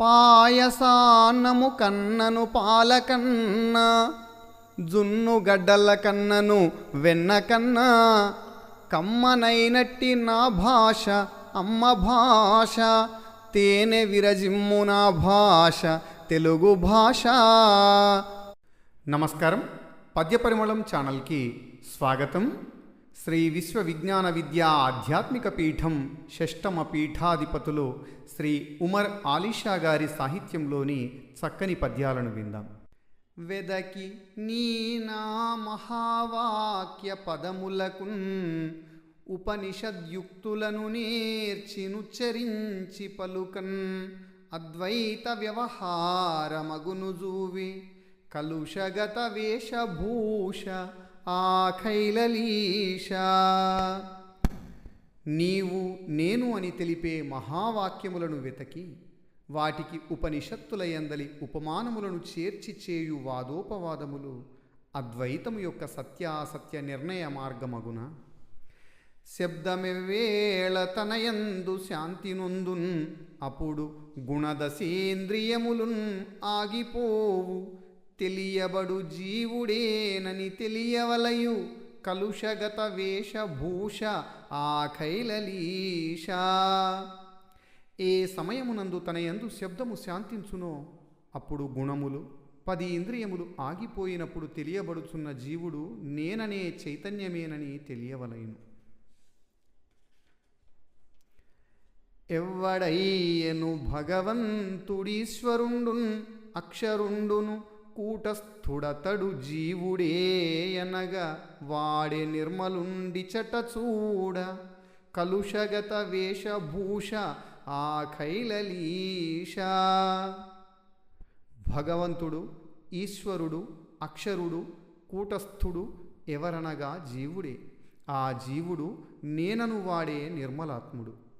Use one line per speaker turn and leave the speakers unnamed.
పాయసాన్నము కన్నను పాలకన్న జున్ను గడ్డల కన్నను వెన్న కన్నా కమ్మనైనట్టి నా భాష అమ్మ భాష తేనె విరజిమ్ము నా భాష తెలుగు భాష. నమస్కారం. పద్యపరిమళం ఛానల్కి స్వాగతం. శ్రీ విశ్వ విజ్ఞాన విద్యా ఆధ్యాత్మిక పీఠం షష్టమ పీఠాధిపతులు శ్రీ ఉమర్ ఆలిషా గారి సాహిత్యంలోని చక్కని పద్యాలను విందాం. వెదకి నీనా మహావాక్య పదములకున్ ఉపనిషద్యుక్తులను నేర్చినుచ్చరించి పలుకన్ అద్వైత వ్యవహారమగును జూవి కలుషగత వేషభూష ఆఖైలలీష నీవు నేను అని తెలిపే మహావాక్యములను వెతకి వాటికి ఉపనిషత్తుల ఎందలి ఉపమానములను చేర్చి చేయు వాదోపవాదములు అద్వైతము యొక్క సత్యాసత్య నిర్ణయ మార్గమగున. శబ్దమెవేళ తనయందు శాంతి నొందున్ అప్పుడు గుణదశేంద్రియములున్ ఆగిపోవు. తెలియబడు జీవుడేనని తెలియవలయు. కలుషగత వేషభూష ఆఖైలలీష. ఏ సమయమునందు తన యందు శబ్దము శాంతించునో అప్పుడు గుణములు పది ఇంద్రియములు ఆగిపోయినప్పుడు తెలియబడుచున్న జీవుడు నేననే చైతన్యమేనని తెలియవలయును. ఎవ్వడయ్యను భగవంతుడీశ్వరుండున్ అక్షరుండును కూటస్థుడతడు జీవుడే అనగా వాడే నిర్మలుండి చట చూడ. కలుషగత వేషభూష ఆ కైలలీష భగవంతుడు ఈశ్వరుడు అక్షరుడు కూటస్థుడు ఎవరనగా జీవుడే. ఆ జీవుడు నేనను వాడే నిర్మలాత్ముడు.